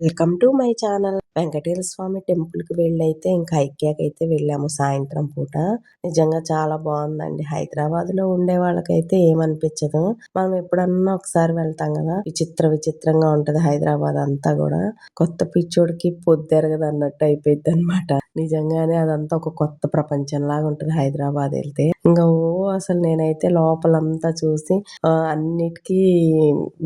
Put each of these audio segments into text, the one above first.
Welcome to my channel. Venkateswara Swamy టెంపుల్కి వెళ్ళైతే ఇంకా ఐక్యాకి అయితే వెళ్ళాము సాయంత్రం పూట. నిజంగా చాలా బాగుందండి. హైదరాబాద్లో ఉండే వాళ్ళకైతే ఏమనిపించదు. మనం ఎప్పుడన్నా ఒకసారి వెళ్తాం కదా. విచిత్ర విచిత్రంగా ఉంటది హైదరాబాద్ అంతా కూడా. కొత్త పిచ్చోడికి పొద్దెరగదు అన్నట్టు అయిపోయింది అనమాట నిజంగానే అదంతా ఒక కొత్త ప్రపంచం లాగా ఉంటది హైదరాబాద్ వెళ్తే. ఇంకా ఓ అసలు నేనైతే లోపలంతా చూసి అన్నిటికీ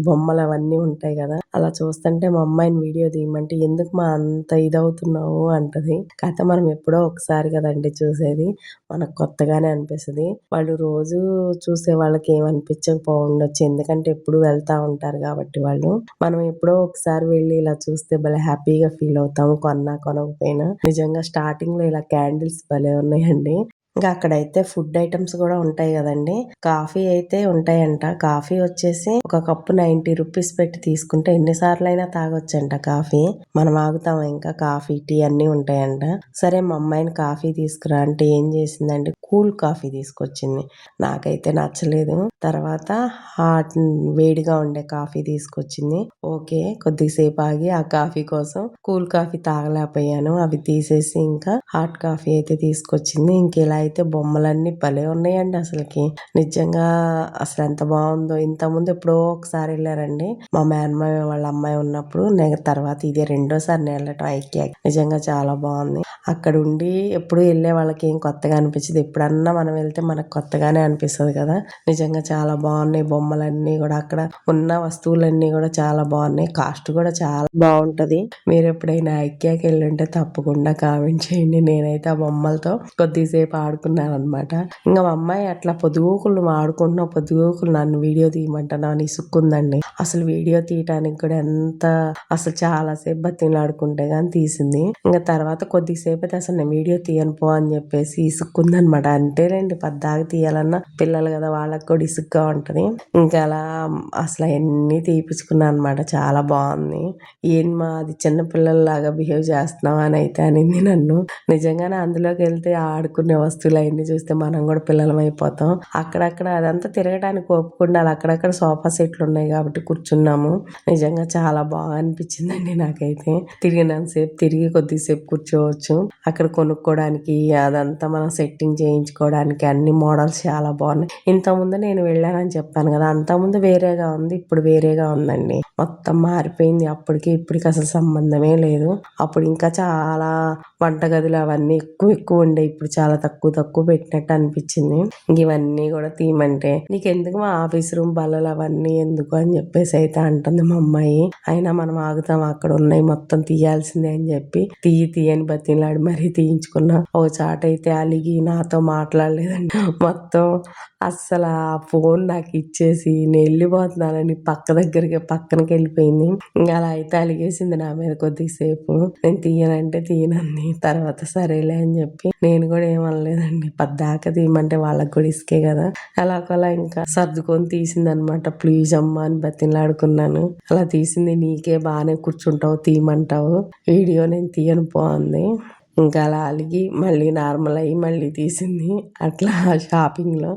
బొమ్మలు అవన్నీ ఉంటాయి కదా. అలా చూస్తుంటే మా అమ్మాయిని వీడియో తీయమంటే ఎందుకు మా అంత ఇదవుతున్నావు అంటది. కథ మనం ఎప్పుడో ఒకసారి కదండి చూసేది. మనకు కొత్తగానే అనిపిస్తుంది. వాళ్ళు రోజు చూసే వాళ్ళకి ఏమనిపించకపోవచ్చు ఎందుకంటే ఎప్పుడు వెళ్తా ఉంటారు కాబట్టి వాళ్ళు. మనం ఎప్పుడో ఒకసారి వెళ్ళి ఇలా చూస్తే భలే హ్యాపీగా ఫీల్ అవుతాము కొన్నా కొనకపోయినా. నిజంగా స్టార్టింగ్లో ఇలా క్యాండిల్స్ భలే ఉన్నాయండి. ఇంకా అక్కడైతే ఫుడ్ ఐటమ్స్ కూడా ఉంటాయి కదండి. కాఫీ అయితే ఉంటాయంట. కాఫీ వచ్చేసి ఒక కప్పు నైన్టీ రూపీస్ పెట్టి తీసుకుంటే ఎన్నిసార్లు అయినా తాగొచ్చంట కాఫీ. మనం ఆగుతాం ఇంకా కాఫీ టీ అన్ని ఉంటాయంట. సరే మా అమ్మాయిని కాఫీ తీసుకురా అంటే ఏం చేసిందండి? కూల్ కాఫీ తీసుకొచ్చింది. నాకైతే నచ్చలేదు. తర్వాత హాట్ వేడిగా ఉండే కాఫీ తీసుకొచ్చింది. ఓకే కొద్దిసేపు ఆగి ఆ కాఫీ కోసం కూల్ కాఫీ తాగలేకపోయాను. అవి తీసేసి ఇంకా హాట్ కాఫీ అయితే తీసుకొచ్చింది. ఇంకెలా అయితే బొమ్మలన్నీ భలే ఉన్నాయండి అసలుకి. నిజంగా అసలు ఎంత బాగుందో. ఇంత ముందు ఎప్పుడో ఒకసారి వెళ్ళారండి. మా మేనమామ వాళ్ళ అమ్మాయి ఉన్నప్పుడు నేను తర్వాత ఇదే రెండోసారి నేను వెళ్ళటం ఐక్య. నిజంగా చాలా బాగుంది. అక్కడ ఉండి ఎప్పుడు వెళ్ళే వాళ్ళకి ఏం కొత్తగా అనిపించదు. ఎప్పుడన్నా మనం వెళ్తే మనకు కొత్తగానే అనిపిస్తుంది కదా. నిజంగా చాలా బాగున్నాయి బొమ్మలన్నీ కూడా. అక్కడ ఉన్న వస్తువులన్నీ కూడా చాలా బాగున్నాయి. కాస్ట్ కూడా చాలా బాగుంటది. మీరు ఎప్పుడైనా ఐక్యాకి వెళ్ళుంటే తప్పకుండా కామెంట్ చేయండి. నేనైతే ఆ బొమ్మలతో కొద్దిసేపు ఆడుకున్నాను అనమాట ఇంకా మా అమ్మాయి అట్లా పొదుగుకులు ఆడుకుంటున్నా పొదుగుకులు నన్ను వీడియో తీయమంట నా ఇసుక్కుందండి అసలు వీడియో తీయటానికి కూడా ఎంత అసలు చాలా సేపు బతిలాడుకుంటే కానీ తీసింది. ఇంకా తర్వాత కొద్దిసేపు అయితే అసలు నేను వీడియో తీయను పో అని చెప్పేసి ఇసుక్కుందనమాట అంతేలేండి పద్దాగా తీయాలన్నా పిల్లలు కదా వాళ్ళకి కూడా ఇసుగ్గా ఉంటుంది. ఇంకా అలా అసలు అవన్నీ తీపించుకున్నాను అనమాట చాలా బాగుంది. ఏం మా అది చిన్న పిల్లల్లాగా బిహేవ్ చేస్తున్నావు అని అయితే అనింది నన్ను. నిజంగానే అందులోకి వెళ్తే ఆడుకునే వస్తువులు అవన్నీ చూస్తే మనం కూడా పిల్లలం అయిపోతాం. అక్కడక్కడ అదంతా తిరగడానికి ఒప్పుకుండా అక్కడక్కడ సోఫా సెట్లు ఉన్నాయి కాబట్టి కూర్చున్నాము. నిజంగా చాలా బాగా అనిపించిందండి నాకైతే. తిరిగినంతసేపు తిరిగి కొద్దిసేపు కూర్చోవచ్చు. అక్కడ కొనుక్కోవడానికి అదంతా మనం సెట్టింగ్ చేయించుకోవడానికి అన్ని మోడల్స్ చాలా బాగున్నాయి. ఇంతకుముందు ముందు నేను వెళ్ళానని చెప్పాను కదా అంత ముందు వేరేగా ఉంది ఇప్పుడు వేరేగా ఉందండి. మొత్తం మారిపోయింది. అప్పటికి ఇప్పటికి అసలు సంబంధమే లేదు. అప్పుడు ఇంకా చాలా వంటగదులు అవన్నీ ఎక్కువ ఎక్కువ ఉండే ఇప్పుడు చాలా తక్కువ తక్కువ పెట్టినట్టు అనిపించింది. ఇవన్నీ కూడా తీయమంటే నీకు ఎందుకు మా ఆఫీస్ రూమ్ బల్లలు అవన్నీ ఎందుకు? అని చెప్పేసి అయితే అంటుంది మా అమ్మాయి. అయినా మనం ఆగుతాం అక్కడ ఉన్నాయి మొత్తం తీయాల్సిందే అని చెప్పి తీయి తీయని బతిలాడి మరీ తీయించుకున్నా. ఒక చాట అయితే అలిగి నాతో మాట్లాడలేదండి. మొత్తం అస్సలు ఆ ఫోన్ నాకు ఇచ్చేసి నేను వెళ్ళిపోతున్నానని పక్క దగ్గరికి పక్కనకి వెళ్ళిపోయింది. ఇంకా అలా అయితే అలిగేసింది నా మీద కొద్దిసేపు. నేను తీయనంటే తీయనంది తర్వాత సరేలే అని చెప్పి నేను కూడా ఏమనలేదండి. పద్దాక తీయమంటే వాళ్ళకి కూడా ఇసుకే కదా. అలాగలా ఇంకా సర్దుకొని తీసింది అనమాట ప్లీజ్ అమ్మా అని బతిలాడుకున్నాను. అలా తీసింది. నీకే బాగానే కూర్చుంటావు తీయమంటావు. వీడియో నేను తీయను పోంది. ఇంకా అలా అలిగి మళ్ళీ నార్మల్ అయ్యి మళ్ళీ తీసింది. అట్లా షాపింగ్లో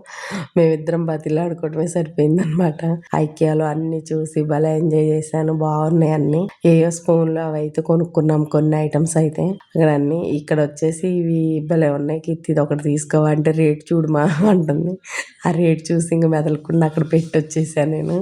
మేమిద్దరం బతిలాడుకోవడమే సరిపోయిందనమాట ఐక్యాలో అన్ని చూసి భలే ఎంజాయ్ చేశాను. బాగున్నాయి అన్ని. ఏయో స్పూన్లు అవి అయితే కొనుక్కున్నాం కొన్ని ఐటమ్స్ అయితే అక్కడ అన్ని. ఇక్కడ వచ్చేసి ఇవి భలే ఉన్నాయి. కిత్తి ఇది ఒకటి తీసుకోవాలంటే రేట్ చూడమా అంటుంది. ఆ రేట్ చూసి ఇంక మెదలకుండా అక్కడ పెట్టి వచ్చేసాను నేను.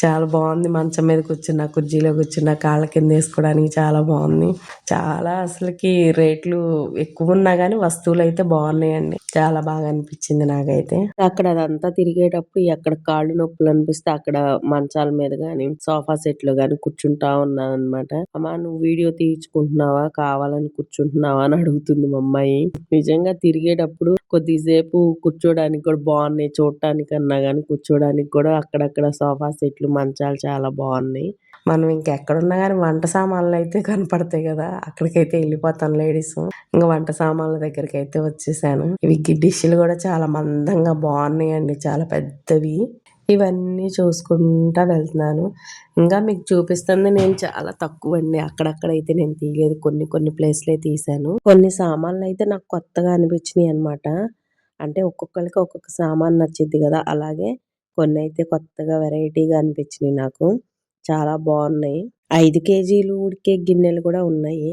చాలా బాగుంది. మంచం మీద కూర్చున్న కుర్చీలో కూర్చున్న కాళ్ళ కింద వేసుకోవడానికి చాలా బాగుంది. చాలా అసలుకి రేట్లు ఎక్కువ ఉన్నా కానీ వస్తువులు అయితే బాగున్నాయండి. చాలా బాగా అనిపించింది నాకైతే. అక్కడ అదంతా తిరిగేటప్పుడు ఎక్కడ కాళ్ళు నొప్పులు అనిపిస్తే అక్కడ మంచాల మీద గాని సోఫా సెట్లో గాని కూర్చుంటా ఉన్నాను అనమాట అమ్మా నువ్వు వీడియో తీయించుకుంటున్నావా? కావాలని కూర్చుంటున్నావా అని అడుగుతుంది మా అమ్మాయి. నిజంగా తిరిగేటప్పుడు కొద్దిసేపు కూర్చోడానికి కూడా బాగున్నాయి. చూడటానికి అన్నా కానీ కూర్చోడానికి కూడా అక్కడక్కడ సోఫా సెట్లు మంచాలు చాలా బాగున్నాయి. మనం ఇంకెక్కడున్నా కానీ వంట సామాన్లు అయితే కనపడతాయి కదా. అక్కడికైతే వెళ్ళిపోతాను లేడీస్. ఇంకా వంట సామాన్ల దగ్గరికి అయితే వచ్చేసాను. ఇవి డిష్లు కూడా చాలా మందంగా బాగున్నాయండి. చాలా పెద్దవి. ఇవన్నీ చూసుకుంటా వెళ్తున్నాను. ఇంకా మీకు చూపిస్తుంది నేను చాలా తక్కువ అండి అక్కడక్కడైతే నేను తీయలేదు. కొన్ని కొన్ని ప్లేస్లే తీసాను కొన్ని సామాన్లు అయితే నాకు కొత్తగా అనిపించినాయి అనమాట అంటే ఒక్కొక్కరికి ఒక్కొక్క సామాన్ నచ్చిద్ది కదా. అలాగే కొన్ని అయితే కొత్తగా వెరైటీగా అనిపించినాయి నాకు. చాలా బాగున్నాయి. ఐదు కేజీలు ఉడికే గిన్నెలు కూడా ఉన్నాయి.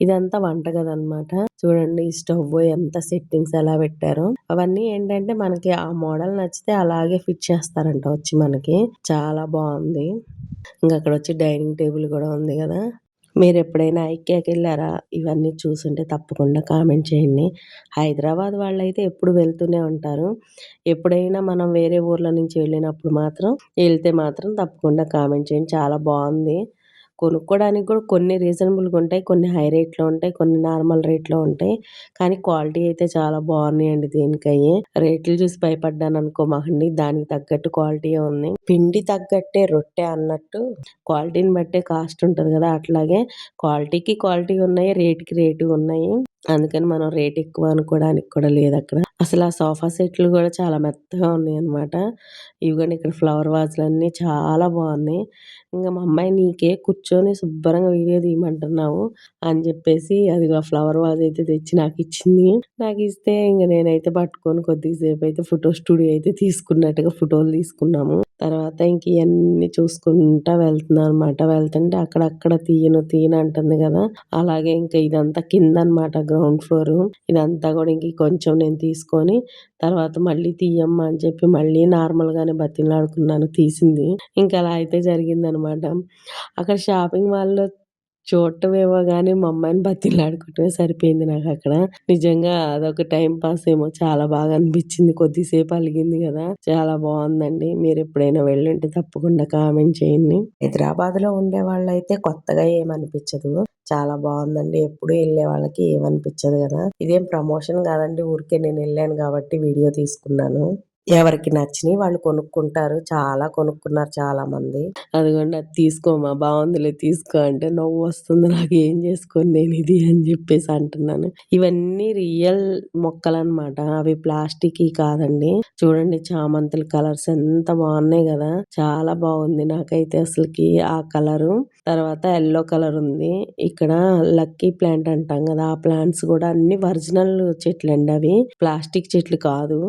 ఇదంతా వంటగది అనమాట చూడండి స్టవ్ ఎంత సెట్టింగ్స్ ఎలా పెట్టారో. అవన్నీ ఏంటంటే మనకి ఆ మోడల్ నచ్చితే అలాగే ఫిట్ చేస్తారంట వచ్చి మనకి. చాలా బాగుంది. ఇంకా అక్కడ వచ్చి డైనింగ్ టేబుల్ కూడా ఉంది కదా మీరు ఎప్పుడైనా ఐక్యాకి వెళ్ళారా ఇవన్నీ చూసుంటే తప్పకుండా కామెంట్ చేయండి. హైదరాబాద్ వాళ్ళు అయితే ఎప్పుడు వెళ్తూనే ఉంటారు. ఎప్పుడైనా మనం వేరే ఊర్ల నుంచి వెళ్ళినప్పుడు మాత్రం వెళ్తే మాత్రం తప్పకుండా కామెంట్ చేయండి. చాలా బాగుంది. కొనుక్కోవడానికి కూడా కొన్ని రీజనబుల్గా ఉంటాయి కొన్ని హై రేట్లో ఉంటాయి కొన్ని నార్మల్ రేట్లో ఉంటాయి. కానీ క్వాలిటీ అయితే చాలా బాగున్నాయండి దీనికయ్యే. రేట్లు చూసి భయపడ్డాను అనుకో మహండి దానికి తగ్గట్టు క్వాలిటీ ఉంది. పిండి తగ్గట్టే రొట్టె అన్నట్టు క్వాలిటీని బట్టే కాస్ట్ ఉంటుంది కదా అట్లాగే క్వాలిటీకి క్వాలిటీ ఉన్నాయి రేట్కి రేటు ఉన్నాయి. అందుకని మనం రేట్ ఎక్కువ అనుకోవడానికి కూడా లేదు అక్కడ. అసలు ఆ సోఫా సెట్లు కూడా చాలా మెత్తగా ఉన్నాయి అనమాట ఇవిగోండి ఇక్కడ ఫ్లవర్ వాజ్లు అన్నీ చాలా బాగున్నాయి. ఇంకా మా అమ్మాయి నీకే కూర్చొని శుభ్రంగా వీడియో తీయమంటున్నావు అని చెప్పేసి అది ఆ ఫ్లవర్ వాజ్ అయితే తెచ్చి నాకు ఇచ్చింది. నాకు ఇస్తే ఇంక నేనైతే పట్టుకొని కొద్దిసేపు అయితే ఫోటో స్టూడియో అయితే తీసుకున్నట్టుగా ఫోటోలు తీసుకున్నాము. తర్వాత ఇంక ఇవన్నీ చూసుకుంటా వెళ్తున్నాను అనమాట వెళ్తుంటే అక్కడక్కడ తీయను తీయను అంటుంది కదా. అలాగే ఇంకా ఇదంతా కింద అనమాట గ్రౌండ్ ఫ్లోర్. ఇదంతా కూడా ఇంక కొంచెం నేను తీసుకొని తర్వాత మళ్ళీ తీయమ్మా అని చెప్పి మళ్ళీ నార్మల్గానే బతిలాడుకున్నాను తీసింది. ఇంకా అలా అయితే జరిగిందనమాట. అక్కడ షాపింగ్ మాల్లో చూడటమేమో కానీ మా అమ్మాయిని బతిలాడుకోవటమే సరిపోయింది నాకు అక్కడ. నిజంగా అదొక టైం పాస్ ఏమో చాలా బాగా అనిపించింది. కొద్దిసేపు అలిగింది కదా. చాలా బాగుందండి. మీరు ఎప్పుడైనా వెళ్ళుంటే తప్పకుండా కామెంట్ చేయండి. హైదరాబాద్లో ఉండే వాళ్ళైతే కొత్తగా ఏమనిపించదు. చాలా బాగుందండి. ఎప్పుడు వెళ్ళే వాళ్ళకి ఏమనిపించదు కదా. ఇదేం ప్రమోషన్ కాదండి. ఊరికే నేను వెళ్ళాను కాబట్టి వీడియో తీసుకున్నాను. ఎవరికి నచ్చినవి వాళ్ళు కొనుక్కుంటారు. చాలా కొనుక్కున్నారు చాలా మంది అదిగోండి అది తీసుకోమా బాగుందిలే తీసుకో అంటే నవ్వు వస్తుంది. నాకు ఏం చేసుకోను నేను ఇది అని చెప్పేసి అంటున్నాను. ఇవన్నీ రియల్ మొక్కలు అనమాట అవి ప్లాస్టిక్ కాదండి. చూడండి చామంతుల కలర్స్ ఎంత బాగున్నాయి కదా. చాలా బాగుంది నాకైతే అసలుకి ఆ కలరు. తర్వాత ఎల్లో కలర్ ఉంది. ఇక్కడ లక్కీ ప్లాంట్ అంటాం కదా ఆ ప్లాంట్స్ కూడా అన్ని ఒరిజినల్ చెట్లు అండి అవి. ప్లాస్టిక్ చెట్లు కాదు.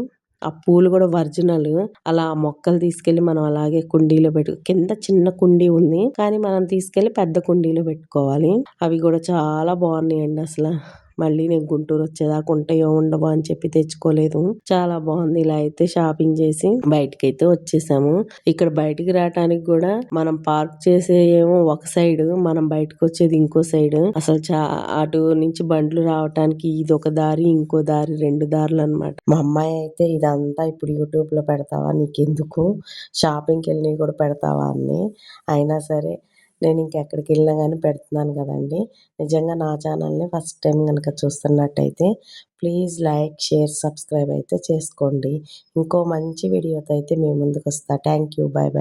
ఆ పూలు కూడా ఒరిజినల్. అలా మొక్కలు తీసుకెళ్ళి మనం అలాగే కుండీలో పెట్టు కింద చిన్న కుండీ ఉంది. కానీ మనం తీసుకెళ్ళి పెద్ద కుండీలో పెట్టుకోవాలి. అవి కూడా చాలా బాగున్నాయండి అసలు. మళ్ళీ నేను గుంటూరు వచ్చేదాకా ఉంటాయో ఉండవో అని చెప్పి తెచ్చుకోలేదు. చాలా బాగుంది. ఇలా అయితే షాపింగ్ చేసి బయటకి అయితే వచ్చేసాము. ఇక్కడ బయటికి రావటానికి కూడా మనం పార్క్ చేసే ఏమో ఒక సైడ్ మనం బయటకు వచ్చేది ఇంకో సైడ్. అసలు చా అటు నుంచి బండ్లు రావటానికి ఇది ఒక దారి ఇంకో దారి రెండు దారులు అనమాట మా అమ్మాయి అయితే ఇదంతా ఇప్పుడు యూట్యూబ్లో పెడతావా? నీకెందుకు? షాపింగ్కి వెళ్ళి కూడా పెడతావా? అని అయినా సరే నేను ఇంకెక్కడికి వెళ్ళినా కానీ పెడుతున్నాను కదండి. నిజంగా నా ఛానల్ని ఫస్ట్ టైం కనుక చూస్తున్నట్టయితే ప్లీజ్ లైక్ షేర్ సబ్స్క్రైబ్ అయితే చేసుకోండి. ఇంకో మంచి వీడియోతో అయితే మేము ముందుకు వస్తా థ్యాంక్ యూ బాయ్ బాయ్